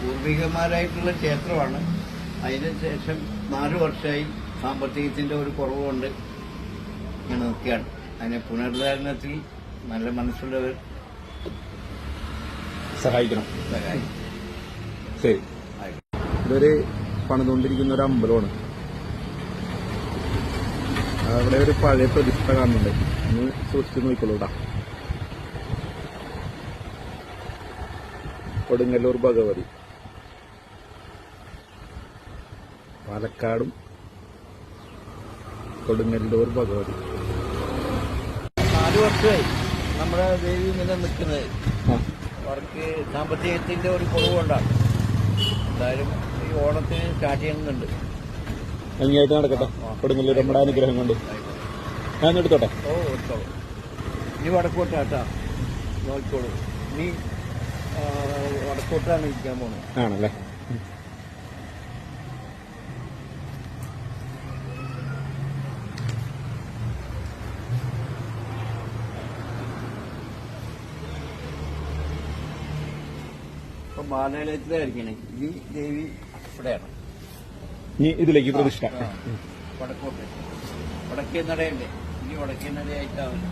പൂർവികന്മാരായിട്ടുള്ള ക്ഷേത്രമാണ്. അതിന് ശേഷം നാല് വർഷമായി സാമ്പത്തികത്തിന്റെ ഒരു കുറവുകൊണ്ട് ഇങ്ങനെ നോക്കിയാണ് അതിനെ പുനരുദ്ധാരണത്തിൽ നല്ല മനസ്സുള്ളവർ സഹായിക്കണം. സഹായിക്കും ശരി. ഇതൊരു പണിതുകൊണ്ടിരിക്കുന്ന ഒരു അമ്പലമാണ്. അവിടെ ഒരു പഴയ പ്രതിഷ്ഠ കാണുന്നുണ്ട്. ഒന്ന് സൂക്ഷിച്ചു നോക്കിക്കോളൂടാ കൊടുങ്ങല്ലൂർ ഭഗവതി. പാലക്കാടും കൊടുങ്ങല്ലൂർ ഭഗവതി. നാല് വർഷമായി നമ്മുടെ ദേവി ഇങ്ങനെ നിൽക്കുന്നത്. അവർക്ക് സാമ്പത്തികത്തിന്റെ ഒരു കുറവുകൊണ്ടാണ് എന്തായാലും ഈ ഓണത്തിന് സ്റ്റാർട്ട് ചെയ്യുന്നുണ്ട് ഭംഗിയായിട്ട് നടക്കട്ടെ. കൊടുങ്ങല്ലൂർ നമ്മുടെ അനുഗ്രഹം കൊണ്ട് ഞാൻ എടുത്തോട്ടെ ഓ എടുത്തോളൂ ഇനി വടക്കോട്ടാട്ടാ. നോക്കിക്കോളൂ. ഇനി വടക്കോട്ടാണ് ഇരിക്കാൻ പോകുന്നത് ആണല്ലേ? അപ്പൊ മാലാലയത്തിലായിരിക്കണേ ഈ ദേവി ഇവിടെയാണ് ഇനി ഇതിലേക്ക് പ്രതിഷ്ഠ. വടക്കോട്ട്. വടക്കേ നടയല്ലേ? ഇനി വടക്കേ നടയായിട്ടാവില്ല.